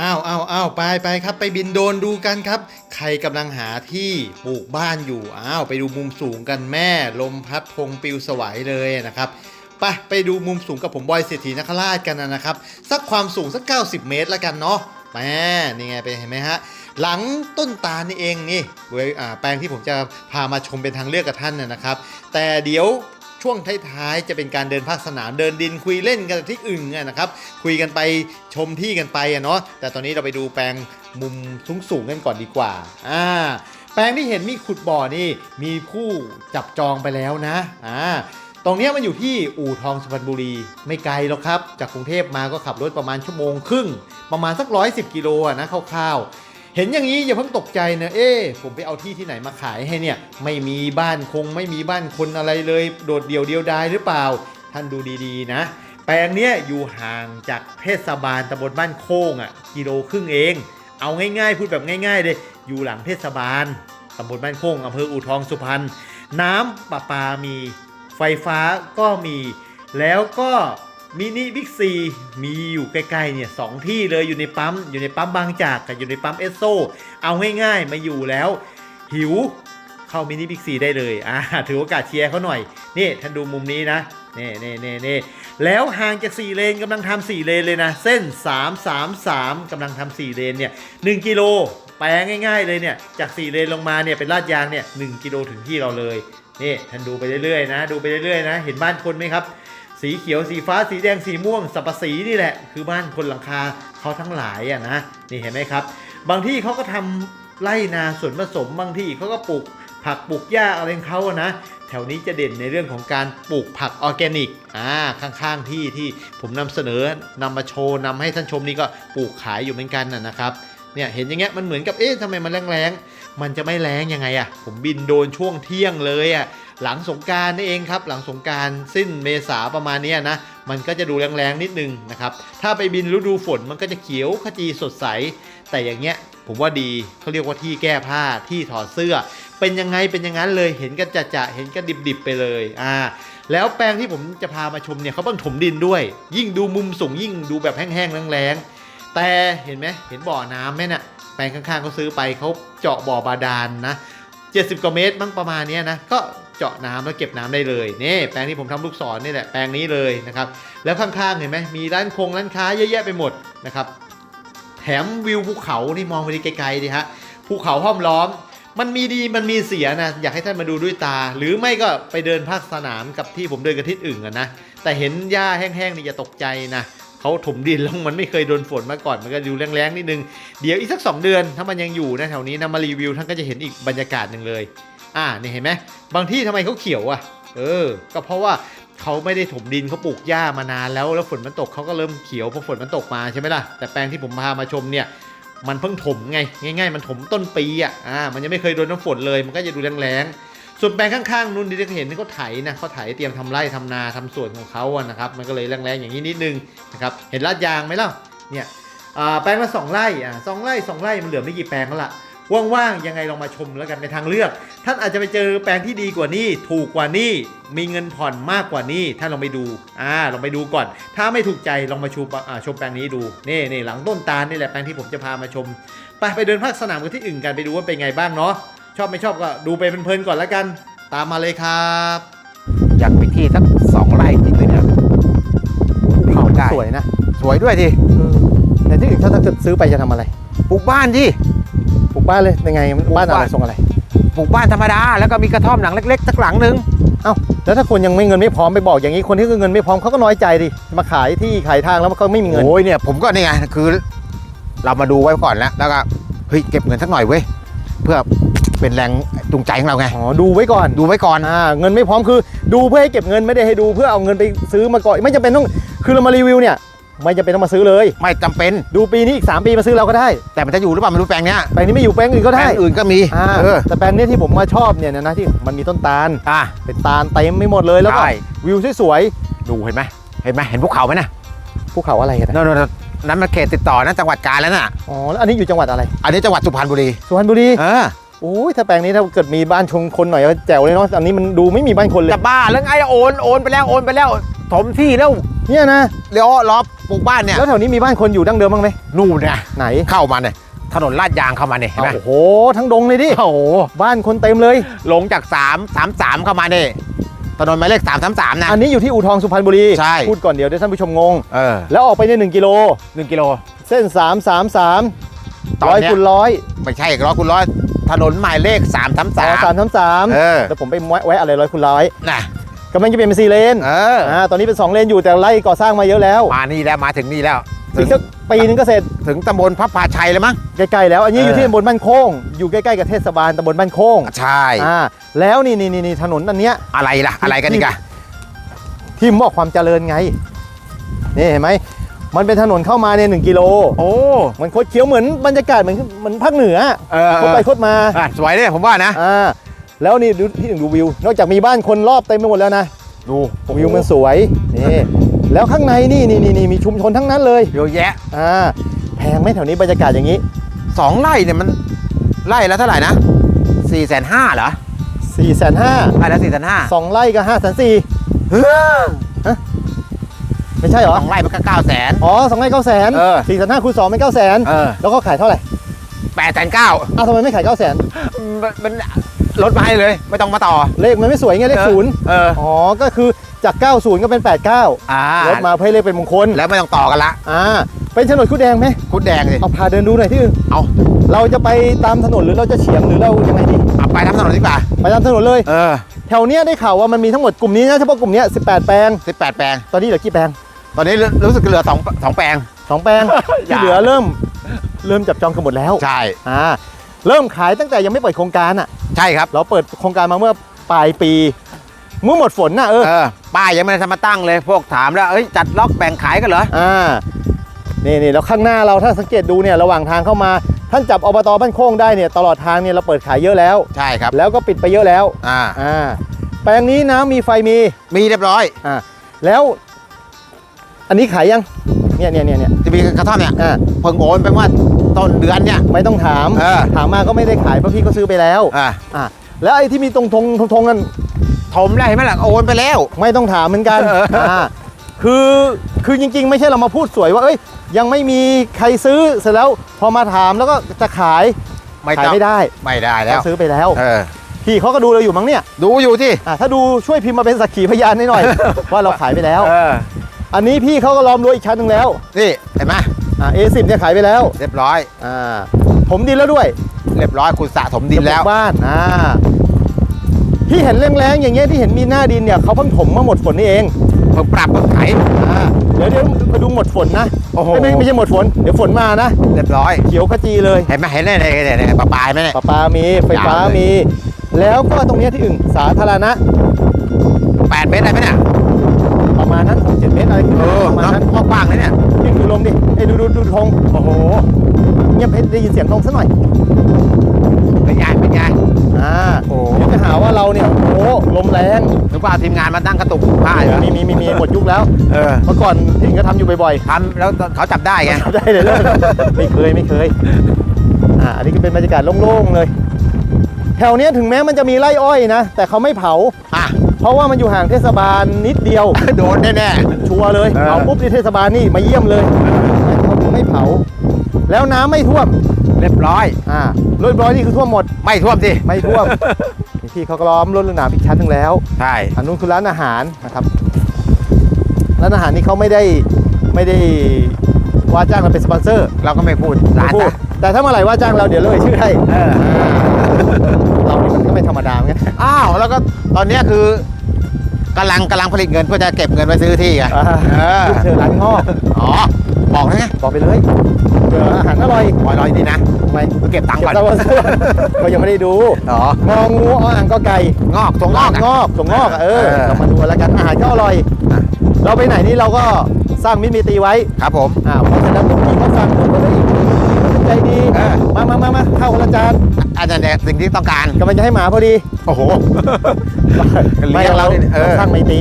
อ้าวอ้าวอ้าวไปไปครับ ไปบินโดรนดูกันครับ ใครกำลังหาที่ปลูกบ้านอยู่อ้าวไปดูมุมสูงกันแม่ ลมพัดพงปลิวสวายเลยนะครับไปไปดูมุมสูงกับผมบอยเศรษฐีนคราชกันนะครับ สักความสูงสัก 90 เมตรล้วกันเนาะแม่นี่ไงเป็นเห็นไหมฮะ หลังต้นตาลนี่เองนี่เว้ยแปลงที่ผมจะพามาชมเป็นทางเลือกกับท่านนะนะครับ แต่เดี๋ยว ช่วงท้ายๆจะเป็นการเดินภาคสนามเดินดินคุยเล่นกันที่อึ่งนะครับคุยกันไปชมที่กันไปอะเนาะแต่ตอนนี้เราไปดูแปลงมุมสูงๆกันก่อนดีกว่าอ่าแปลงที่เห็นมีขุดบ่อนี่มีผู้จับจองไปแล้วนะอ่าตรงนี้มันอยู่ที่อู่ทองสุพรรณบุรีไม่ไกลหรอกครับ จากกรุงเทพมาก็ขับรถประมาณชั่วโมงครึ่ง ประมาณสักร้อยสิบกิโลอะนะคร่าวๆ เห็นอย่างนี้อย่าเพิ่งตกใจนะเอ๊ผมไปเอาที่ที่ไหนมาขายให้เนี่ย ไม่มีบ้านคงไม่มีบ้านคนอะไรเลย โดดเดี่ยวเดียวดายหรือเปล่า ท่านดูดีๆนะ แปลงเนี้ยอยู่ห่างจากเทศบาลตำบลบ้านโค้งอะกิโลครึ่งเอง เอาง่ายๆ พูดแบบง่ายๆเลยอยู่หลังเทศบาลตำบลบ้านโค้งอำเภออู่ทองสุพรรณน้ำประปามีไฟฟ้าก็มี แล้วก็ มินิบิ๊กซีมีอยู่ใกล้ๆเนี่ยสองที่เลยอยู่ในปั๊ม อยู่ในปั๊มบางจากกับอยู่ในปั๊มเอสโซเอาง่ายๆ มาอยู่แล้ว หิวเข้ามินิบิ๊กซีได้เลยอ่าถือโอกาสเชียร์เขาหน่อยนี่ท่านดูมุมนี้นะนี่นี่นี่นี่แล้วห่างจาก4เลนกำลังทำ4เลนเลยนะ เส้น 3 3 3กำลังทำ4เลนเนี่ย1กิโลแปลง่ายๆเลยเนี่ยจาก 4 เลนลงมาเนี่ยเป็นลาดยางเนี่ย1กิโลถึงที่เราเลยนี่ท่านดูไปเรื่อยๆนะ ดูไปเรื่อยๆนะ เห็นบ้านคนไหมครับ สีเขียวสีฟ้าสีแดงสีม่วงสับปะสีนี่แหละ คือบ้านคนหลังคาเขาทั้งหลายอะนะนี่เห็นไหมครับ บางที่เขาก็ทำไร่นาส่วนผสมบางที่เขาก็ปลูกผักปลูกหญ้าอะไรของเขาอะนะแถวนี้จะเด่นในเรื่องของการปลูกผักออร์แกนิกอ่าข้างๆที่ที่ผมนำเสนอนำมาโชว์นำให้ท่านชมนี่ก็ปลูกขายอยู่เหมือนกันนะนะครับเนี่ยเห็นอย่างเงี้ยมันเหมือนกับเอ๊ะทำไมมันแรงๆมันจะไม่แรงยังไงอะผมบินโดนช่วงเที่ยงเลยอะ หลังสงการนี่เองครับหลังสงการสิ้นเมษาประมาณนี้นะมันก็จะดูแรงๆนิดนึงนะครับถ้าไปบินฤดูฝนมันก็จะเขียวขจีสดใส แต่อย่างเงี้ยผมว่าดีเขาเรียกว่าที่แก้ผ้าที่ถอดเสื้อ เป็นยังไงเป็นอย่างนั้นเลยเห็นกันจะจะเห็นกันดิบๆไปเลยอ่าแล้วแปลงที่ผมจะพามาชมเนี่ยเขาเพิ่งถมดินด้วย ยิ่งดูมุมสูงยิ่งดูแบบแห้งๆแรงๆแต่เห็นไหมเห็นบ่อน้ำไหมน่ะแปลงข้างๆเขาซื้อไปเขาเจาะบ่อบาดาลนนะ70กว่าเมตรมั้งประมาณนี้นะก็ เจาะน้ำแล้วเก็บน้ำได้เลยนี่แปลงที่ผมทำลูกศรนี่แหละแปลงนี้เลยนะครับแล้วข้างๆเห็นไหมมีร้านคงร้านค้าเยอะแยะไปหมดนะครับแถมวิวภูเขานี่มองไปไกลๆดิฮะภูเขาห้อมล้อม มันมีดีมันมีเสียนะอยากให้ท่านมาดูด้วยตา หรือไม่ก็ไปเดินภาคสนามกับที่ผมเดินกับทิศอื่นกันนะแต่เห็นหญ้าแห้งๆนี่อย่าตกใจนะเขาถมดินแล้วมันไม่เคยโดนฝนมาก่อนมันก็ดูแรงๆนิดนึง เดี๋ยวอีกสัก 2 เดือนถ้ามันยังอยู่นะแถวนี้นะมารีวิวท่านก็จะเห็นอีกบรรยากาศหนึ่งเลย อ่านี่เห็นไหมบางที่ทำไมเขาเขียวอะ เออ ก็เพราะว่าเขาไม่ได้ถมดินเขาปลูกหญ้ามานานแล้วแล้วฝนมันตกเขาก็เริ่มเขียวเพราะฝนมันตกมาใช่ไหมล่ะแต่แปลงที่ผมพามาชมเนี่ยมันเพิ่งถมไงง่าย ๆ มันถมต้นปีอะอ่ามันยังไม่เคยโดนน้ำฝนเลย มันก็จะดูแรงๆส่วนแปลงข้างๆนู่นที่เห็นนี่เขาไถนะเขาไถเตรียมทำไร่ทำนาทำสวนของเขาอะนะครับมันก็เลยแรงๆอย่างนี้นิดนึงนะครับเห็นลาดยางไหมล่ะเนี่ยอ่าแปลงละสองไร่อ่าสองไร่สองไร่มันเหลือไม่กี่แปลงแล้วล่ะ ว่างๆยังไงลองมาชมแล้วกันในทางเลือก ท่านอาจจะไปเจอแปลงที่ดีกว่านี้ ถูกกว่านี้ มีเงินผ่อนมากกว่านี้ท่านลองไปดูอ่าลองไปดูก่อน ถ้าไม่ถูกใจลองมาชมอ่าชมแปลงนี้ดูนี่นี่หลังต้นตาลนี่แหละแปลงที่ผมจะพามาชมไปไปเดินภาคสนามกันที่อื่นกันไปดูว่าเป็นไงบ้างเนาะชอบไม่ชอบก็ดูไปเพลินๆก่อนแล้วกัน ตามมาเลยครับ อยากไปที่สักสองไร่จริงเลยเนี่ยเข้าได้สวยนะ สวยด้วยดิแต่ที่อื่นถ้าจะซื้อไปจะทำอะไรปลูกบ้านดิ ปลูกบ้านเลยเป็นไงบ้านอะไรบ้านทรงอะไร ปลูกบ้านธรรมดา แล้วก็มีกระท่อมหลังเล็กๆสักหลังหนึ่งเอ้าแล้วถ้าคนยังไม่เงินไม่พร้อมไปบอกอย่างนี้คนที่เงินไม่พร้อมเขาก็น้อยใจดิมาขายที่ขายทางแล้วก็ไม่มีเงินโอ้ยเนี่ยผมก็นี่ไงคือ เรามาดูไว้ก่อนแล้วแล้วก็เฮ้ยเก็บเงินสักหน่อยเว้ยเพื่อเป็นแรงจูงใจของเราไงอ๋อดูไว้ก่อนดูไว้ก่อนอ่าเงินไม่พร้อมคือ ดูเพื่อให้เก็บเงินไม่ได้ให้ดูเพื่อเอาเงินไปซื้อมาก่อนไม่จำเป็นต้องคือเรามารีวิวเนี่ย ไม่จำเป็นต้องมาซื้อเลย ไม่จำเป็น ดูปีนี้อีก 3 ปีมาซื้อเราก็ได้ แต่มันจะอยู่หรือเปล่าไม่รู้แปลงเนี้ยแปลงนี้ไม่อยู่แปลงอื่นก็แปลได้งอื่นก็มีอ่าเออแต่แปลงเนี้ที่ผมมาชอบเนี่ยนะที่มันมีต้นตาล อะ เป็นตาลเต็มไม่หมดเลยแล้วก็ใช่ วิวสวยดูเห็นไหมเห็นไหมเห็นภูเขาไหมนะๆภูเขาอะไรกันนะนั่นนั่นนั่นมันเขตติดต่อนะจังหวัดกาญแล้วน่ะอ๋อแล้วอันนี้อยู่จังหวัดอะไรอันนี้จังหวัดสุพรรณบุรีสุพรรณบุรีเออโอ้ยถ้าแปลงนี้ถ้าเกิดมีบ้านชงคนหน่อยก็แจ๋วเลยเนาะอันนี้มันดูไม่มีบ้านคนเลยจะบ้าแล้วไงโอนโอนไปแล้วโอนไปแล้ว ถมที่แล้วเนี่ยนะเลี้ยวล้อปลูกบ้านเนี่ยแล้วแถวนี้มีบ้านคนอยู่ดั้งเดิมบ้างไหมนู่นเนี่ยไหนเข้ามาเนี่ยถนนลาดยางเข้ามาเนี่ยเห็นไหมโอ้โห ทั้งดงเลยดิโอ้โหบ้านคนเต็มเลยลงจาก3 3 3เข้ามาเนี่ยถนนหมายเลข3 3 3นะอันนี้อยู่ที่อู่ทองสุพรรณบุรีใช่พูดก่อนเดี๋ยวเดี๋ยวท่านผู้ชมงงเออแล้วออกไปใน1กิโลหนึ่งกิโลเส้น 3 3 3ตอนร้อยเนี้ยคูณร้อยไม่ใช่ร้อยคูณร้อยถนนหมายเลข3 3สาม3สามสามสามเออแล้วผมไปแวะอะไรร้อยคูณร้อยนะ กำลังจะเปลี่ยนเป็นสี่เลนเอออ่าตอนนี้เป็น2เลนอยู่แต่ไล่ก่อสร้างมาเยอะแล้วมานี่แล้วมาถึงนี่แล้วถึอีงกสักปีนึงก็เสร็จถึงตำบลพระพาชัยเลยมั้งใกล้ๆแล้ว อันนี้อยู่เออที่ตำบลบ้านโค้งอยู่ใกล้ๆกับเทศบาลตำบลบ้านโค้งใช่อ่าแล้วนี่นี่นี่นี่ถนนอันเนี้ยอะไรล่ะอะไรกันอีกอะที่ผมบอกความเจริญไงนี่เห็นไหมมันเป็นถนนเข้ามาเนี่ยหนึ่งกิโล โอ้ มันโคตรเขียวเหมือนบรรยากาศเหมือนเหมือนภาคเหนือ เออโคตรไปโคตรมาอะสวยเนี่ยผมว่านะ อ่า แล้วนี่ดูที่หนึ่งดูวิว นอกจากมีบ้านคนรอบเต็มไปหมดแล้วนะ ดูวิวมันสวยนี่แล้วข้างในนี่นี่นี่นี่มีชุมชนทั้งนั้นเลยเยอะแยะอ่าแพงไหมแถวนี้บรรยากาศอย่างนี้สองไร่เนี่ยมันไร่ละเท่าไหร่นะสี่แสนห้าเหรอ4ี่แสนห้าไร่ละสี่แสนห้าสองไร่ก็ห้าแสนสี่ไม่ใช่เหรอสองไร่มันก็เก้าแสนอ๋อสองไร่เก้าแสนเออสี่แสนห้าคูณสองเป็นเก้าแสนเออแล้วก็ขายเท่าไหร่แปดแสนเก้าอ้าวทำไมไม่ขายเก้าแสนมัน ลดมาให้เลย ไม่ต้องมาต่อ เลขมันไม่สวยไงเลขศูนย์เออ อ๋อ ก็คือจาก 90 ก็เป็น 89อ่า ลดมาเพื่อให้เลขเป็นมงคล แล้วไม่ต้องต่อกันละอ่า เป็นถนนคู่แดงไหม คุณแดงสิเอาพาเดินดูหน่อยที่อื่นเอาเราจะไปตามถนนหรือเราจะเฉียงหรือเรายังไงดี เอาไปทำถนนดีกว่า ไปตามถนนเลย เออ แถวเนี้ยได้ข่าวว่ามันมีทั้งหมดกลุ่มนี้นะเฉพาะกลุ่มเนี้ย18 แปลงสิบแปดแปลง ตอนนี้เหลือกี่แปลงตอนนี้รู้สึกเหลือสองสองแปลง 2 แปลงอย่าที่เหลือเริ่ม เริ่มจับจองกันหมดแล้ว ใช่ อ่า เริ่มขายตั้งแต่ยังไม่เปิดโครงการอะ ใช่ครับเราเปิดโครงการมาเมื่อปลายปี เมื่อหมดฝนน่ะเออเออป้ายยังไม่ได้ทำมาตั้งเลย พวกถามแล้วเอ้ยจัดล็อกแบ่งขายกันเหรออ่านี่นี่แล้วข้างหน้าเราถ้าสังเกตดูเนี่ยระหว่างทางเข้ามา ท่านจับอบตบ้านโค้งได้เนี่ยตลอดทางเนี่ยเราเปิดขายเยอะแล้ว ใช่ครับแล้วก็ปิดไปเยอะแล้วอ่าอ่าแปลงนี้น้ำมีไฟมีมีเรียบร้อย อ่าแล้ว อันนี้ขายยังเนี่ยเนี่ยเนี่ยเนี่ยที่มีกระท่อมเนี่ยอ่าเพิ่งโอนไปว่า ต้นเดือนเนี่ย ไม่ต้องถาม เออ ถามมาก็ไม่ได้ขายเพราะพี่ก็ซื้อไปแล้วอ่าอ่าแล้วไอ้ที่มีตรงทงทงทงกันถมได้เห็นไหมล่ะโอนไปแล้ว ไม่ต้องถามเหมือนกันเอออ่อ่าคือคือจริง ๆ ไม่ใช่เรามาพูดสวยว่าเอ้ยยังไม่มีใครซื้อเสร็จแล้วพอมาถามแล้วก็จะขายไม่ขายต้องไม่ได้ไม่ได้แล้ว เขาซื้อไปแล้ว เออ พี่เขาก็ดูเราอยู่มั้งเนี่ยดูอยู่ที่อะถ้าดูช่วยพิมพ์มาเป็นสักขีพยานให้หน่อย ว่าเราขายไปแล้ว เออ อันนี้พี่เขาก็ล้อมรั้วอีกชั้นหนึ่งแล้ว นี่เห็นไหม อ่า A10 เนี่ยขายไปแล้ว เรียบร้อย อ่า ผมดินแล้วด้วยเรียบร้อยคุณสะสมดินแล้ว จะปกบ้าน อ่า ที่เห็นแรงๆอย่างเงี้ยที่เห็นมีหน้าดินเนี่ยเขาเพิ่งถมมาหมดฝนนี่เอง เพิ่งปรับเพิ่งไถ อ่า เดี๋ยวเดี๋ยวไปดูหมดฝนนะโอ้โห ไม่ไม่ไม่ใช่หมดฝน เดี๋ยวฝนมานะ เรียบร้อย เขียวขจีเลย เห็นไหมเห็นไหมเนี่ยเนี่ยเนี่ยปลาปลายไหมเนี่ยประปามีไฟฟ้ายาวเลย มี แล้วก็ตรงเนี้ยที่อื่นสาธารณะ แปดเมตรได้ไหมเนี่ยประมา ณนั้น6 7เมตรอะไรขึ้นเอมาอประมาณเนาะนั้นกว้างๆเลยเนี่ยยิ่งดูลมดิไอ้ยดูดูดูธงโอ้โหเงียบให้ได้ยินเสียงธงซะหน่อยเป็นไงเป็นไงอ่าโอ้เดี๋ยวจะหาว่าเราเนี่ยโอ้ลมแรงนึกว่าเอาทีมงานมาตั้งกระตุกผ้าอยู่มีมีมีมีหมดยุคแล้วเออเมื่อก่อนที่อื่นก็ทำอยู่บ่อยทำแล้วเขาจับได้ไงๆทำได้เลยเลยไม่เคยไม่เคยอ่าอันนี้ก็เป็นบรรยากาศโล่งๆเลยแถวเนี้ยถึงแม้มันจะมีไร่อ้อยนะ แต่เขาไม่เผาอะ เพราะว่ามันอยู่ห่างเทศบาลนิดเดียว โดนแน่ชัวร์เลยเออ เผาปุ๊บที่เทศบาลนี่มาเยี่ยมเลยเขาถึงไม่เผา แล้วน้ำไม่ท่วมๆเรียบร้อย อ่ารถร้อยนี่คือท่วมหมด ไม่ท่วมสิ ไม่ท่วมนี่พี่เขาก็ล้อมรถรถหนามอีกชั้นหนึ่งแล้ว ใช่ อันนู้นคือร้านอาหารนะครับ ร้านอาหารนี่เขาไม่ได้ไม่ได้ว่าจ้างเราเป็นสปอนเซอร์เราก็ไม่พูดร้านไม่พูดนะแต่ถ้าเมื่อไหร่ว่าจ้างเราเดี๋ยวเลยชื่อให้ เออเรานี่ มันก็ไม่ธรรมดาเหมือนกันอ้าวแล้วก็ตอนเนี้ยคือกำลังกำลังผลิตเงินเพื่อจะเก็บเงินไว้ซื้อที่ไงอ่า เออเชิญร้านงอกอ๋อบอกนะไงบอกไปเลยเผื่ออาหารอร่อยปล่อยรอยดีนะทำไมไปเก็บตังค์เก็ก่บอนสปอนเซอร์ก็ยังไม่ได้ดูอ๋ององูออ่างก็ไก่งอกตัวงอกอะงอกถั่วงอกอะเออเออเรามาดูกันแล้วกันอาหารก็อร่อย อะ เราไปไหนนี่เราก็สร้างมิตรมีตรีไว้ครับผม อ่าเพราะฉะนั้นผมมีเขาฟังผมก็เลย ใจดีเออมามามามาเข้าคนละจานอาจารย์เนี่ยสิ่งที่ต้องการ กำลังจะให้หมาพอดีโอ้โหไม่เลี้ยงเราเราเนี่ยเออสร้างไมตรี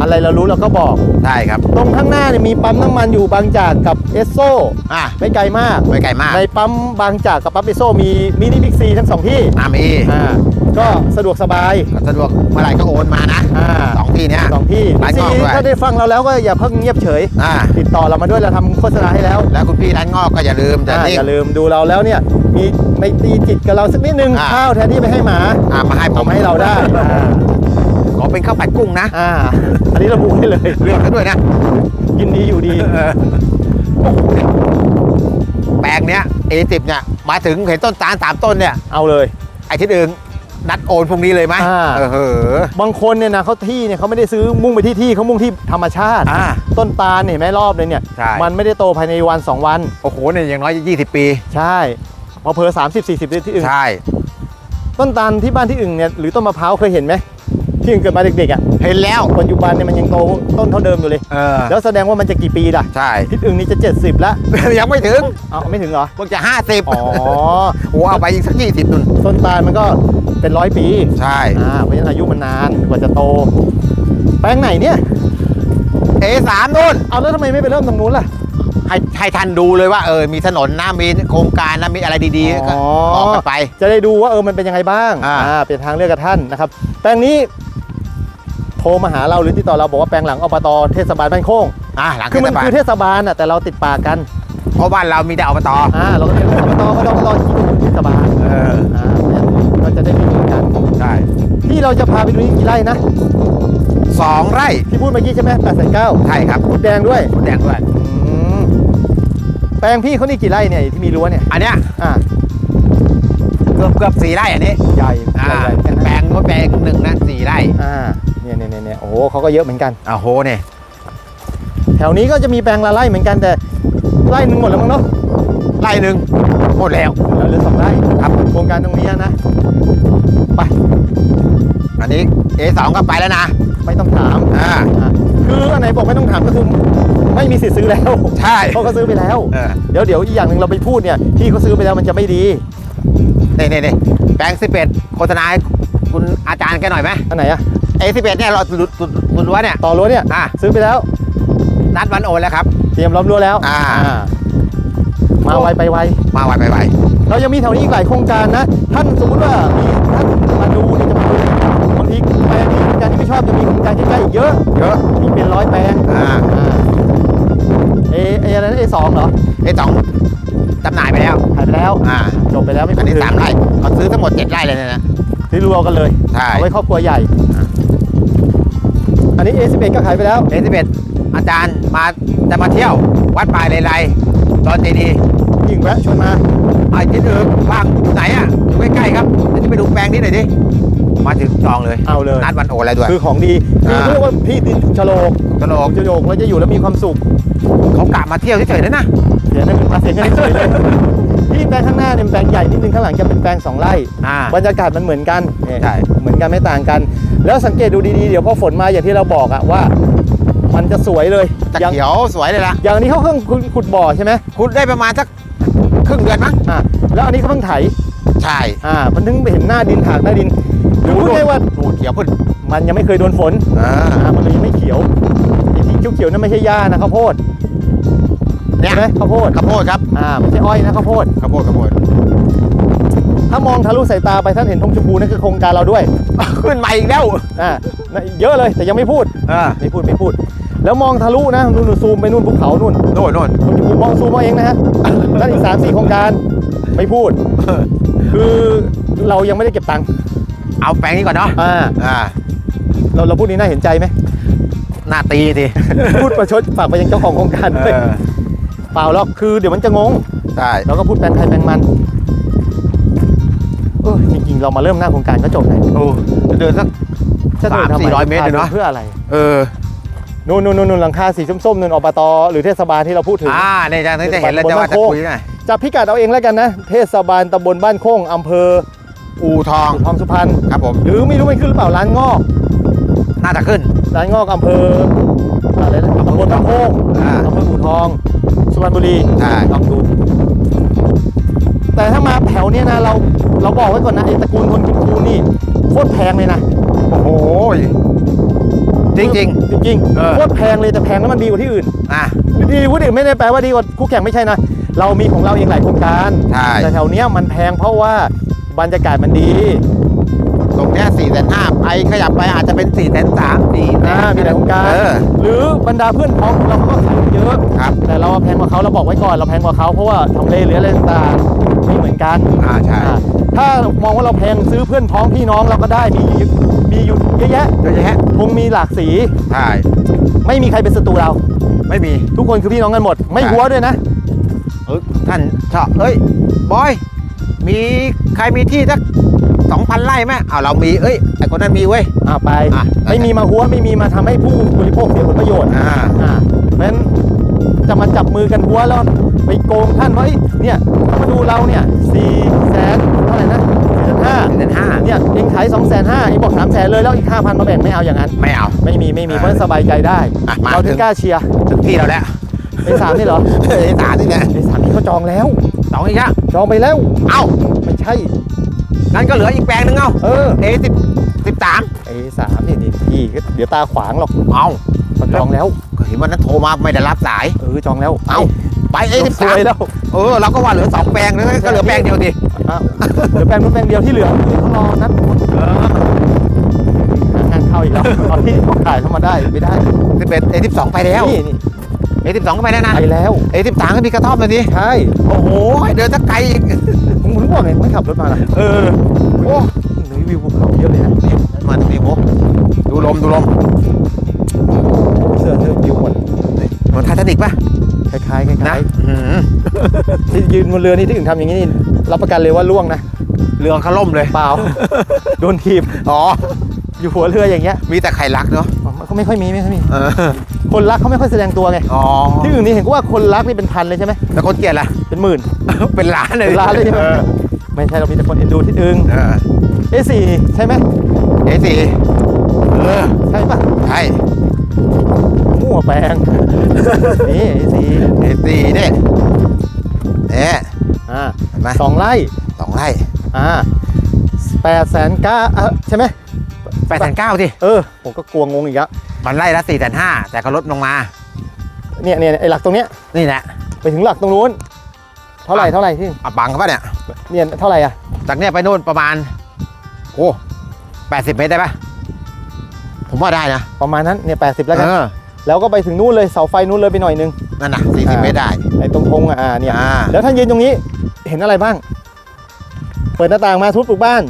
อะไรเรารู้เราก็บอก ใช่ครับ ตรงข้างหน้าเนี่ยมีปั๊มน้ำมันอยู่บางจากกับเอสโซอะไม่ไกลมาก ไม่ไกลมากในปั๊มบางจากกับปั๊มเอสโซมีมินิบิ๊กซีทั้งสองที่ อามี อ่า ก็สะดวกสบายก็สะดวกเมื่อไหร่ก็โอนมานะอ่า สองที่เนี้ย สองที่ร้านงอกด้วย ถ้าได้ฟังเราแล้วก็อย่าเพิ่งเงียบเฉย อ่า ติดต่อเรามาด้วยเราทำโฆษณาให้แล้วแล้วคุณพี่ร้านงอกก็อย่าลืมจะอ่านี่ อย่าลืมดูเราแล้วเนี่ย มีไม่ตีจิตกับเราสักนิดนึงอ่า ข้าวแทนที่ไปให้หมาอ่ามาให้ผมเอามาให้เราได้อ่าขอเป็นข้าวผัดกุ้งนะ อ่าอันนี้ระบุให้เลย เลือกกันด้วยนะ ยินดีอยู่ดี แปลงเนี้ย A10 เนี่ย มาถึงเห็นต้นตาลสามต้นเนี่ย เอาเลย ไอ้ที่อื่น นัดโอนพรุ่งนี้เลยไหมอ่า เออเหอะ บางคนเนี่ยนะเขาที่เนี่ยเขาไม่ได้ซื้อมุ่งไปที่ที่เขามุ่งที่ธรรมชาติ อ่าต้นตาลเนี่ยเห็นไหมรอบเลยเนี่ย ใช่ มันไม่ได้โตภายในวัน 2 วัน โอ้โหเนี่ยอย่างน้อย 20 ปี ใช่พอเพอสามสิบสี่สิบที่อื่น ใช่ ต้นตาลที่บ้านที่อื่นเนี่ยหรือต้นมะพร้าวเคยเห็นไหม ที่อื่นเกิดมาเด็กๆอะเห็นแล้วปัจจุบันเนี่ยมันยังโตต้นเท่าเดิมอยู่เลย เออแล้วแสดงว่ามันจะกี่ปีล่ะใช่ที่อื่นนี่จะ 70แล้วยังไม่ถึงเอาไม่ถึงเหรอเพิ่งจะ 50อ๋อโอ้เอาไปอีกสัก20นุ่นต้นตาลมันก็เป็นร้อยปี ใช่อ่าเพราะฉะนั้นอายุมันนานกว่าจะโต แปลงไหนเนี่ย A3 นู่นเอาแล้วทำไมไม่ไปเริ่มตรงนู้นล่ะให้ให้ท่านดูเลยว่าเออมีถนนนะมีโครงการนะมีอะไรดีๆก็อ๋อออกกันไป จะได้ดูว่าเออมันเป็นยังไงบ้างอ่าเป็นทางเลือกกับท่านนะครับแปลงนี้โทรมาหาเราหรือติดต่อเราบอกว่าแปลงหลังอบตเทศบาลบ้านโค้งอ่าหลังคือมันเทศบาลคือเทศบาลน่ะแต่เราติดปากกันเพราะบ้านเรามีแต่อบตอ่าเราก็เรียกอบตก็ต้องรอที่เทศบาลเอออ่าก็จะได้ไม่เหมือนกัน ใช่ที่เราจะพาไปดูนี่กี่ไร่นะสองไร่ที่พูดเมื่อกี้ใช่ไหมแปดแสนเก้าใช่ครับพูดแดงด้วยมดแดงด้วยอืมแปลงพี่เขานี่กี่ไร่เนี่ยที่มีรั้วเนี่ยอันเนี้ยอ่าเกือบเกือบสี่ไร่อันนี้ใหญ่อ่าใหญ่ๆเหมือนแปลกันนะงก็แปลงหนึ่งนะสี่ไร่ อ่า เนี่ยเนี่ยเนี่ยเนี่ยโอ้โหเขาก็เยอะเหมือนกันอ้าวโหเนี่ยแถวนี้ก็จะมีแปลงละไร่เหมือนกันแต่ไร่หนึ่งหมดแล้วมั้งเนาะไร่หนึ่งหมดแล้วแล้วเหลือสองไร่ครับโครงการตรงนี้นะไปอันนี้ A2 ก็ไปแล้วนะ ไม่ต้องถามอ่าอะคืออันไหนบอกไม่ต้องถามก็คือไม่มีสิทธิ์ซื้อแล้วใช่เขาก็ซื้อไปแล้วเออเดี๋ยวเดี๋ยวอีกอย่างหนึ่งเราไปพูดเนี่ยที่เขาซื้อไปแล้วมันจะไม่ดีนี่นี่นี่แปลงสิบเอ็ดโฆษณาให้คุณอาจารย์แกหน่อยไหมอันไหนอะ เอสิบเอ็ดเนี่ยเราสุดสุดสุดรั้วเนี่ย ต่อรั้วเนี่ยอ่าซื้อไปแล้ว นัดวันโอนแล้วครับ เตรียมล้อมรั้วแล้ว อ่า มาไวไปไว มาไวไปไวเรายังมีแถวนี้อีกหลายโครงการนะ ท่านสมมติว่ามีท่านมาดูเนี่ยจะมาดูบางทีแปลงที่โครงการที่ไม่ชอบจะมีโครงการใกล้ๆอีกเยอะ เยอะ มีเป็นร้อยแปลง อ่าอ่าเอเออะไรนะเอสองเหรอ A2 จำหน่ายไปแล้วหายไปแล้ว อ่า จบไปแล้วไม่อัพูนดนี้ถึงสามไร่เขาซื้อทั้งหมดเจ็ดไร่เลยนะซื้อรวมกันเลยใช่เอาไว้ครอบครัวใหญ่ อันนี้ A11 ก็ขายไปแล้วเอสิบเอ็ดอาจารย์มาจะมาเที่ยว วัดป่ายเลไลตอนเจดีย์ยิ่งแวะชวนมาไอ้ที่อื่นว่างอยู่ไหนอะอยู่ใกล้ๆครับเดี๋ยวจะไปดูแปลงนี้หน่อยดิมาถึงจองเลยเอาเลยนัดวันโอนอะไรด้วย คือของดีคืออ่าเรียกว่าพี่ตินชโลกตลกชโลกเราจะอยู่แล้วมีความสุขเขากะมาเที่ยวเฉยๆนะนะเสียเงินมาเสียเงินเฉยเลยที่แปลงข้างหน้าเนี่ยเป็นแปลงใหญ่นิดนึงข้างหลังจะเป็นแปลงสองไร่อ่าบรรยากาศมันเหมือนกันเนี่ยใช่เหมือนกันไม่ต่างกัน แล้วสังเกตดูดีๆ เดี๋ยวพอฝนมาอย่างที่เราบอกอะว่า มันจะสวยเลยตะอย่างเขียวสวยเลยล่ะอย่างนี้เขาเพิ่งขุดบ่อใช่ไหมคุณได้ประมาณสักครึ่งเดือนมั้งอ่าแล้วอันนี้เขาเพิ่งไถใช่อ่ามันถึงไปเห็นหน้าดินถากหน้าดินหรือพูดง่ายๆว่าดูเขียวพุ่นมันยังไม่เคยโดนฝนอ่าอ่ามันเลยยังไม่เขียวไอ้ที่เขียวๆนั่นไม่ใช่หญ้านะข้าวโพดเนี่ยใช่ไหมข้าวโพดข้าวโพดครับอ่าไม่ใช่อ้อยนะข้าวโพดข้าวโพดข้าวโพด ถ้ามองทะลุสายตาไปท่านเห็นธงชมพูนั่นคือโครงการเราด้วยขึ้นมาอีกแล้วอ่าน่ะเยอะเลยแต่ยังไม่พูดอ่าไม่พูดไม่พูด แล้วมองทะลุนะนู่นๆซูมไปนู่นภูเขานู่นโน่นโน่นธงชมพูมองซูมเอาเองนะฮะนั่นอีกสามสี่โครงการไม่พูด คือเรายังไม่ได้เก็บตังค์เอาแปลงนี้ก่อนเนาะอ่าอ่าเราเราพูดนี้น่าเห็นใจไหมหน้าตีสิพูดประชดฝากไปยังเจ้าของโครงการด้วยเออเปล่าหรอกคือเดี๋ยวมันจะงงใช่เราก็พูดแปลงใครแปลงมันเออจ ริงๆ เรามาเริ่มหน้าโครงการก็จบเลยโอ้เดินสักจะเดินทำไมสามสี่ร้อยเมตรเลยเนอะเพื่ออะไร เออนู่นนู่นนู่นหลังคาสีส้มๆนู่นอบตหรือเทศบาลที่เราพูดถึงอ่าเนี่ยจะจะเห็นแล้วจะว่าจะคุยหน่อยจับพิกัดเอาเองแล้วกันนะ เทศบาลตำบลบ้านโค้งอำเภอ อูทองทองสุพรรณครับผมหรือไม่รู้มันขึ้นหรือเปล่าร้านงอก น่าจะขึ้น ร้านงอกอำเภออะไรนะตำบลบ้านโค้งอ่าอำเภออู่ทองสุพรรณบุรีใช่ลองดู แต่ถ้ามาแถวเนี้ยนะเราเราบอกไว้ก่อนนะไอ้ตระกูลคนคุณครูนี่โคตรแพงเลยนะโอ้โหจริงจริงจริงเออๆโคตรแพงเลยแต่แพงแล้วมันดีกว่าที่อื่น ๆอะ ดีกว่าที่อื่นไม่ได้แปลว่าดีกว่าคู่แข่งไม่ใช่นะ เรามีของเราเองหลายโครงการ ใช่ แต่แถวเนี้ยมันแพงเพราะว่าบรรยากาศมันดีตรงเนี้ยสี่แสนห้าไปขยับไปอาจจะเป็นสี่แสนสามสี่อ่ามีหลายโครงการ เออ หรือบรรดาเพื่อนพ้องเราเขาก็ขายเยอะ ครับ แต่เราแพงกว่าเขาเราบอกไว้ก่อนเราแพงกว่าเขาเพราะว่าทำเลหรืออะไรต่างๆ ไม่เหมือนกันอ่าใช่ อ่าถ้ามองว่าเราแพงซื้อเพื่อนพ้องพี่น้องเราก็ได้มีอยู่มีอยู่เยอะแยะเยอะแยะ คงมีหลากสี ใช่ ไม่มีใครเป็นศัตรูเรา ไม่มี ทุกคนคือพี่น้องกันหมด ไม่ใช่ หัวด้วยนะ เออท่านชอบเอ้ย บอย มีใครมีที่สักสองพันไร่ไหมเอาเรามี เอ้ย ไอคนนั้นมีเว้ย อ่าไป อะ ไม่มีมาหัวไม่มีมาทำให้ผู้บริโภคเสียผลประโยชน์อ่า อ่าเพราะฉะนั้น จะมาจับมือกันหัวแล้วไปโกงท่านว่าเอ้ยเนี่ยถ้ามาดูเราเนี่ยสี่แสนเท่าไหร่นะสี่แสนห้าสี่แสนห้าเนี่ยเองขายสองแสนห้าเองบอกสามแสนเลยแล้วอีกห้าพันมาแบ่งไม่เอาอย่างนั้น ไม่เอาไม่มีไม่มีอ่าเพราะฉะนั้นสบายใจได้อะมาเราถึถึงงกล้าเชียร์ถึงที่เราแล้วไอ้สามนี่เหรอเอ้ยสามนี่แหละไอ้สามนี่เขาจองแล้วสองอีกอะจองไปแล้ว เอ้าไม่ใช่งั้นก็เหลืออีกแปลงนึงเอ้าเออเอสิบสิบสามไอ้สามนี่นี่พี่ก็เดี๋ยวตาขวางหรอกเอ้าเขาจองแล้วก็ เห็นวันนั้นโทรมาไม่ได้รับสาย เออจองแล้วเอ้าไปเอสิบสสามวยแล้วเออเราก็ว่าเหลือสองแปลงเลยก็เหลือแปลงเดียวดิอ้าวเหลือแปลงนู้นแปลงเดียวที่เหลือเขารอนัดหางานเข้าอีกแล้วเอาที่เขาขายเข้ามาได้ไม่ได้สิบเอ็ดเอสิบสองไปแล้วนี่นี่เอสิบสองก็ไปแล้วนะไปแล้วเอสิบสามก็มีกระท่อมเลยดิใช่โอ้โหเดินสักไกลอีกผมถึงบอกไงไม่ขับรถมาล่ะเออโอ้หนูวิวภูเขาเยอะเลยนะมันนี่โหดูลมดูลม เสื้อเสื้อวิวหมดเหมือนไททานิกป่ะคล้ายๆคล้ายนะอืมๆที่ยืนบนเรือนี่ที่อื่นทำอย่างนี้นี่รับประกันเลยว่าล่วงนะเรือเขาล่มเลยเปล่าโดนทีบอ๋ออยู่หัวเรืออย่างเงี้ยมีแต่ไข่รักเนาะเขาไม่ค่อยมีไม่ค่อยมีเออคนรักเขาไม่ค่อยแสดงตัวไงอ๋อที่อื่นนี่เห็นก็ว่าคนรักนี่เป็นพันเลยใช่ไหมแล้วคนเกลียดล่ะเป็นหมื่นเป็นล้านเลยเป็นล้านเลยใช่ไหมออไม่ใช่เรามีแต่คนเอ็นดูที่อึงเออเอสี่ใช่ไหมเอสี่เออใช่ปะใช่ มั่วแปลงนี่เอสี่เอสี่เนี่ยเนี่ยอ่าเห็นไหมสองไร่สองไร่อ่าแปดแสนเก้าใช่ไหมแปดแสนเก้าสิเออผมก็กลัวงงอีกแล้วมันไร่ละสี่แสนห้าแต่ก็ลดลงมา เนี่ยเนี่ยไอ้หลักตรงเนี้ยนี่แหละไปถึงหลักตรงนู้น เท่าไหร่เท่าไหร่ที่อะบังเขาป่ะเนี่ยเนี่ยเท่าไหร่อะจากเนี้ยไปโน่นประมาณโอ้แปดสิบเมตรได้ปะผมว่าได้นะ ประมาณนั้นเนี่ยแปดสิบแล้วกันเออ แล้วก็ไปถึงนู่นเลยเสาไฟนู้นเลยไปหน่อยนึงนั่นนะสี่สิบอ่าเมตรได้ไอ้ตรงธงอะอ่าเนี่ยอ่าแล้วท่านยืนตรงนี้เห็นอะไรบ้าง เปิดหน้าต่างมาทุบปลูกบ้าน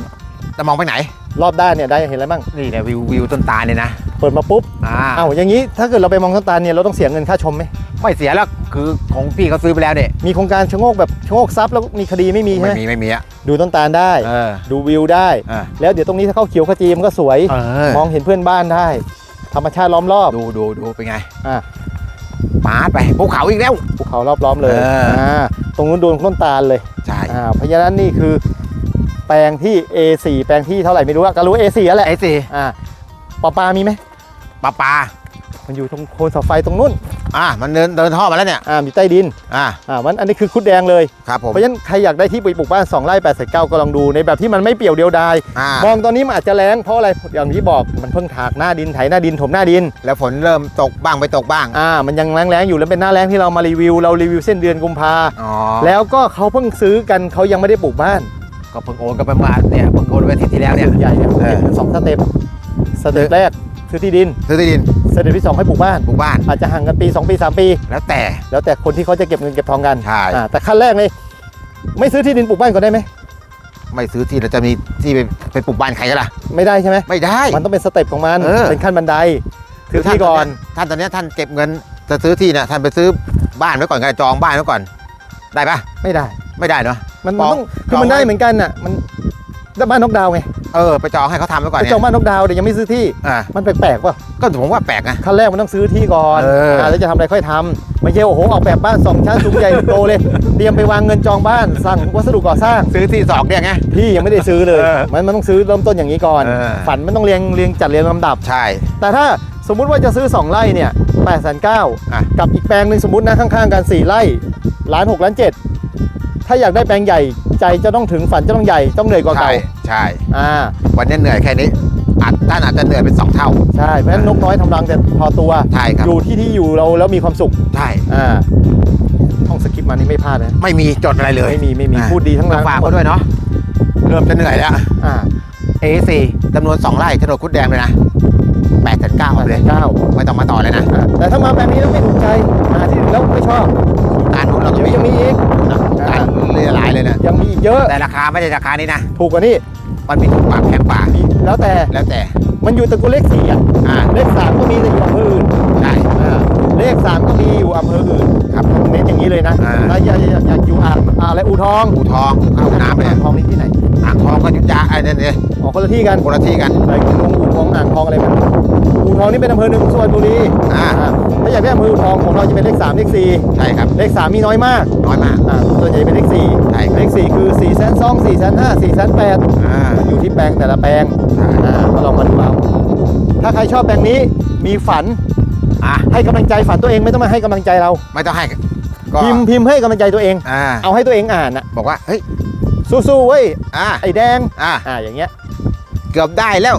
จะมองไปไหน รอบด้านเนี่ยได้เห็นอะไรบ้างนี่แหละวิววิวต้นตาลเนี่ยนะเปิดมาปุ๊บอ่าอ้าวอย่างนี้ถ้าเกิดเราไปมองต้นตาลเนี่ยเราต้องเสียเงินค่าชมไหมไม่เสียแล้วคือของพี่เขาซื้อไปแล้วเนี่ยมีโครงการชะโงกแบบชะโงกซับแล้วมีคดีไม่มีใช่ไม่ไหมมีไม่มีอะดูต้นตาลได้เออดูวิวได้อ่าแล้วเดี๋ยวตรงนี้ถ้าเข้าเขียวขจีมันก็สวยเออมองเห็นเพื่อนบ้านได้ ธรรมชาติล้อมรอบดูดูดูเป็นไงอะมาดไปภูเขาอีกแล้ว ภูเขารอบล้อมเลยเอออ่าตรงนู้นโดนต้นตาลเลยใช่อ่าเพราะฉะนั้นนี่คือ แปลงที่ A4 แปลงที่เท่าไหร่ไม่รู้อะก็รู้ A4 แล้วแหละไอ้สิอ่าปลาปลามีไหมปลาปลามันอยู่ตรงโคนเสาไฟตรงนู้น อะมันเดินเดินท่อมาแล้วเนี่ยอ่ามีใต้ดินอะอ่ามันอันนี้คือคุดแดงเลยครับผมเพราะฉะนั้นใครอยากได้ที่ไปปลูกบ้าน2ไร่8 9ก็ลองดูในแบบที่มันไม่เปี่ยวเดียวดายอ่ามองตอนนี้มันอาจจะแรงเพราะอะไรอย่างที่บอกมันเพิ่งถากหน้าดินไถหน้าดินถมหน้าดิน แล้วฝนเริ่มตกบ้างไปตกบ้างอ่ามันยังแรงๆอยู่แล้วเป็นหน้าแรงที่เรามารีวิวเรารีวิวเส้นเดือนกุมภาอ๋อแล้วก็เขาเพิ่งซื้อกันเขายังไม่ได้ปลูกบ้านก็เพิ่งโอนกันไปมาเนี่ยเพิ่งโอนไปอาทิตย์ที่แล้วเนี่ยส่วนใหญ่เนี่ยเออเป็นสองสเต็ปสเต็ปแรก ซื้อที่ดินซื้อที่ดินสเต็ปที่สองให้ปลูกบ้านปลูกบ้าน อาจจะห่างกันปี 2 ปี 3 ปี แล้วแต่แล้วแต่คนที่เขาจะเก็บเงินเก็บทองกันใช่อ่าแต่ขั้นแรกเลยไม่ซื้อที่ดินปลูกบ้านก่อนได้ไหมไม่ซื้อที่เราจะมีที่ไปไปปลูกบ้านใครกันล่ะ ไม่ได้ใช่ไหมไม่ได้ มันต้องเป็นสเต็ปของมันเออ เป็นขั้นบันไดซื้อที่ก่อน ท่านตอนเนี้ยท่านเก็บเงินจะซื้อที่เนี่ยท่านไปซื้อบ้านไว้ก่อนก็ได้จองบ้านไว้ก่อน ได้ปะไม่ได้ ไม่ได้เนาะ มันจมันองต้องคือจองมันได้ไว้เหมือนกันอะมันได้ บ้านนกดาวน์ไงเออไปจองให้เขาทำไว้ก่อนไปเนี่จอยงบ้านนกดาวน์แต่ยังไม่ซื้อที่ อ่ามันแปลกๆป่ะก็ผมว่าแปลกนะ ขั้นแรกมันต้องซื้อที่ก่อนเอออ่าแล้วจะทำอะไรค่อยทำไม่ใช่โอ้โหออกแบบบ้านสองชั้นสูงใหญ่โตเลย เตรียมไปวางเงินจองบ้านสั่งวัสดุก่อสร้างซื้อที่สองเนี่ยไงพี่ยังไม่ได้ซื้อเลยเออมันมันต้องซื้อเริ่มต้นอย่างนี้ก่อน เออ ฝันมันต้องเรียงเรียงจัดเรียงลำดับ ใช่ แต่ถ้าสมมุติว่าจะซื้อ 2 ไร่เนี่ย8ปดแสนเก้าอะ กับอีกแปลงหนึ่งสมมตินะข้างๆกัน4ไร่ล้านหกล้านเจ็ด ถ้าอยากได้แปลงใหญ่ใจจะต้องถึงฝันจะต้องใหญ่ต้องเหนื่อยกว่าใช่เก่าใช่ อ่าวันนี้เหนื่อยแค่นี้อาจท่านอาจจะเหนื่อยเป็นสองเท่า ใช่เพราะฉะนั้นนกน้อยทำรังแต่พอตัว ใช่ครับ อยู่ที่ที่อยู่เราแล้วมีความสุขใช่ อ่าท่องสคริปต์มานี่ไม่พลาดนะไม่มีจดอะไรเลยไม่มีไม่มีอะพูดดีทั้งต้นั้อนงฝากเขาด้วยเนาะเริ่มจะเหนื่อยแล้ว อ่า A4 จำนวน 2ไร่โฉนดคุดแดงเลยนะ8ปดแสนเก้าเลยเก้าไม่ต้องมาต่อเลยนะอะแต่ถ้ามาแบบนี้แล้วไม่ถูกใจมาที่อื่นแล้วไม่ชอบ การนู้นเราเดี๋จะยวมียังมีอีก นะการ เรือหลายเลยนะยังมีอีกเยอะ แต่ราคาไม่ได้ราคานี้นะ ถูกกว่านี้ มันมีถูกกว่าแพงกว่ามีแล้วแต่แล้วแต่ มันอยู่ตระกูลเลขสี่อะอ่าเลขสามก็มีแต่อยู่อำเภออื่นใช่อ่าเลขสามก็มีอยู่อำเภออื่นครับต้องเน้นอย่างนี้เลยนะอ่าถ้าอยากอยากอยากอยู่อ่างอ่าอะไรอูทองอู่ทองเข้าน้ำเนี่ยอ่างทองนี่ที่ไหนอ่างทองก็ยุทธยาไอ้นั่นเนี่ยอ๋อคนละที่กันคนละที่กันไอ้คนลงอูทองอ่างทองอะไรกันอูทองนี่เป็นอำเภอหนึ่งของสุพรรณบุรีอ่าอ่า ถ้าอยากได้อำเภออูทองของเราจะเป็นเลขสามเลขสี่ใช่ครับเลขสามมีน้อยมากน้อยมาก อ่าส่วนใหญ่เป็นเลขสี่ใช่ครับ เลขสี่คือสี่แสนสองสี่แสนห้าสี่แสนแปดอ่า มันอยู่ที่แปลงแต่ละแปลงใช่ อ่าก็ลองมาดูเอาถ้าใครชอบแปลงนี้มีฝันอะให้กำลังใจฝันตัวเองไม่ต้องมาให้กำลังใจเรา ไม่ต้องให้ก็พิมพ์พิมพ์ให้กำลังใจตัวเอง อ่าเอาให้ตัวเองอ่านนะบอกว่าเฮ้ยสู้ๆเว้ยอ่าไอ้แดงอ่า อ่าอย่างเงี้ย เกือบได้แล้ว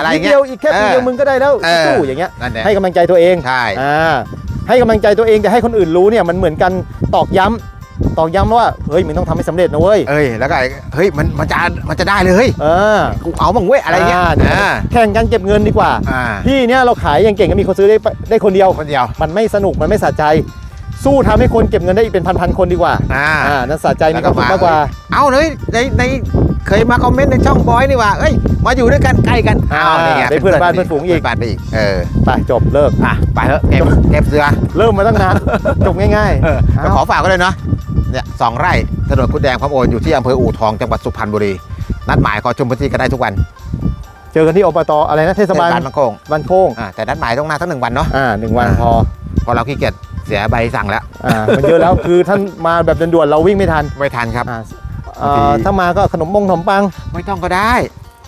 อะไรนิดเงี้เดียยวอีกแค่ปีเดียวมึงก็ได้แล้วเออสู้ๆอย่างเงี้ย นั่นแหละให้กำลังใจตัวเองใช่ อ่าให้กำลังใจตัวเองแต่ให้คนอื่นรู้เนี่ยมันเหมือนกันตอกย้ำตอกย้ำว่าเฮ้ยมึงต้องทำให้สำเร็จนะเว้ยเอ้ยแล้วก็ไอ้เฮ้ยมันมันจะมันจะได้เลยเฮ้ยเออ กูเอาบ้างเว้ยอะไรเงี้ยานี่อ่าแข่งกันเก็บเงินดีกว่า อ่าพี่เนี่ยเราขายอย่างเก่งก็มีคนซื้อได้ได้คนเดียว คนเดียวมันไม่สนุกมันไม่สะใจ สู้ทำให้คนเก็บเงินได้อีกเป็นพันๆคนดีกว่าอ่า อ่านั่นสะใจมีความสุขมากกว่า เอาเลยในใน เคยมาคอมเมนต์ในช่องบอยนี่ว่าเอ้ยมาอยู่ด้วยกันใกล้กันอ่าอ้าวนี่ไงได้เพื่อนบ้านเพื่อนฝูงอีกเพื่นบ้านไปอีกเออไปจบเลิกอะไปเถอะเก็บเก็บเสือเริ่มมาตั้งนานจบง่ายเออๆก็ขอเอ้าฝากไว้เลยเนาะเนี่ยสองไร่ถนนคุดแดงพร้อมโอนอยู่ที่อำเภออู่ทองจังหวัดสุพรรณบุรีนัดหมายขอชมพื้นที่กันได้ทุกวัน เจอกันที่อบตอะไรนะเทศบาลเทศบาลบางโคงบ้านโค้งอ่าแต่นัดหมายต้องหน้าทั้งหนึ่งวันเนาะอ่าหนึ่งวันอ่าพอเพอเราขี้เกียจเสียใบสั่งแล้วอ่ามันเยอะแล้วคือท่านมาแบบด่วนๆเราวิ่งไม่ทันไม่ทันครับ อ่าบางทีเอ่อถ้ามาก็ขนมมงขนมปังไม่ต้องก็ได้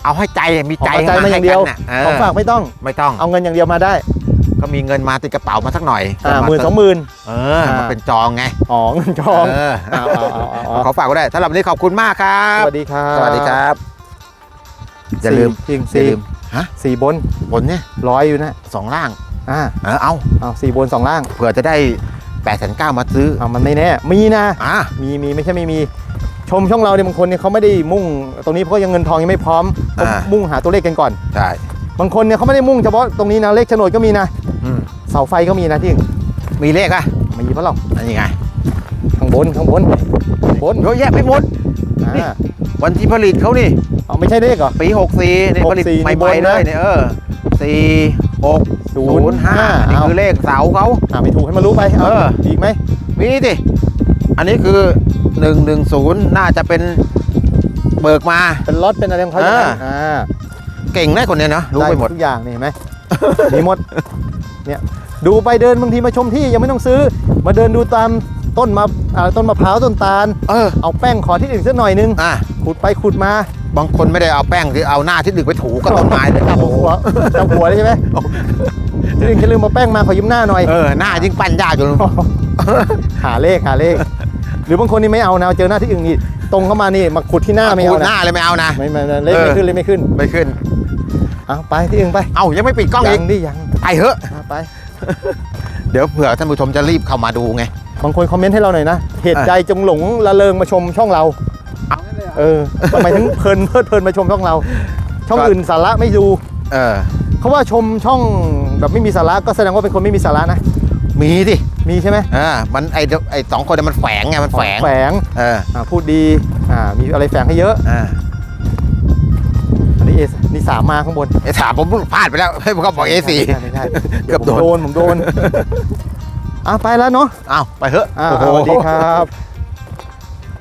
เอาให้ใจมีใจเอาใจมาอย่างเดียวให้กันน่ะเออของฝากไม่ต้องไม่ต้องเอาเงินอย่างเดียวมาได้ก็มีเงินมาติดกระเป๋ามาสักหน่อยอ่าก็าหมื่นสองหมื่น เออมาเป็นจองไงอ๋อเงินจองเออเอาเอาเอาเอาเอาขอฝากไว้ได้สำหรับวันนี้ขอบคุณมากครับสวัสดีครับสวัสดีครับอย่าลืมสี่จริงอย่าสี่ลืมฮะสี่บนบนเนี่ยร้อยอยู่นะสองล่างอ่าเออเอาเอาสี่บนสองล่างเผื่อจะได้8ปดแสนเก้ามาซื้อเอามันไม่แน่มีนะ อะมีมีไม่ใช่ไม่มี ชมช่องเราเนี่ยบางคนเนี่ยเขาไม่ได้มุ่ง ตรงนี้เพราะยังเงินทองยังไม่พร้อมเขามุ่งหาตัวเลขกันก่อน ใช่ บางคนเนี่ยเขาไม่ได้มุ่งเฉพาะตรงนี้นะเลขโฉนดก็มีนะอืม เสาไฟก็มีนะที่มีเลขอะมีเพราะเราอันนี้ไงข้างบนข้างบนบนเยอะแยะไปหมด นี่ อ่าวันที่ผลิตเขานี่ เอาไม่ใช่เลขเหรอ ปี64เนี่ยผลิต64ใหมีบม่นๆนะเลยเนี่ยเออสี่หกศูนย์ห้า05นี่เอาคือเลขเสาเขาอ่าไม่ถูกให้มันรู้ไปเอออีกไหม มีดิอันนี้คือ 110 น่าจะเป็นเบิกมา เป็นล็อตเป็นอะไรของเขาอย่างนั้นอ่าเก่งนะคนเนี้ยเนาะรู้ไปหมดทุกอย่างนี่เห็นไหมมีหมดเนี่ยดูไปเดินบางทีมาชมที่ยังไม่ต้องซื้อ มาเดินดูตามต้นมะอ่าต้นมะพร้าวต้นตาลเออเอาแป้งขอที่อื่นสักหน่อยนึงอะขุดไปขุดมาบางคนไม่ได้เอาแป้งที่เอาหน้าที่ดึกไปถูกับต้นไม้เลยจับหัวจับหัวเลยใช่ไหมที่อื่นแค่ลืมมาแป้งมาขอยืมหน้าหน่อยเออหน้ายิ่งปั้นยากอยู่หาเลขหาเลข หรือบางคนนี่ไม่เอานะเจอหน้าที่อื่นนี่ตรงเข้ามานี่มาขุดที่หน้าไม่พูเอาดหนะน้าเลยไม่เอานะ ไม่ไม่ไม่เลขเออไม่ขึ้นเลขไม่ขึ้นไม่ขึ้น เอาไปที่อื่นไปเอ้ายังไม่ปิดกล้องอียักงดิยังไปเถอะเอาไป เดี๋ยวเผื่อท่านผู้ชมจะรีบเข้ามาดูไง บางคนคอมเมนต์ให้เราหน่อยนะ เหตุอะใจจงหลงละเลงมาชมช่องเรา เออทำไมถึงเพลินเพลิดเพลินมาชมช่องเรา ช่องอื่นสาระไม่ดู เออ เขาว่าชมช่องแบบไม่มีสาระก็แสดงว่าเป็นคนไม่มีสาระนะ มีสิมีใช่ไหมเออมันไอเดี๋ยวไอสองคนเนี่ยมันแฝงไงมันแฝงแฝงเอออ่าพูดดีอ่ามีอะไรแฝงให้เยอะอ่าอันนี้เอนี่สามมาข้างบนไอถามผมพลาดไปแล้วให้ผมก็บอกเอสี่ไม่ใช่ไม่ใช่เกือบโดนผมโดนผมโดนอะไปแล้วเนาะอ้าวไปเถอะอ่าโอ้โหสวัสดีครับ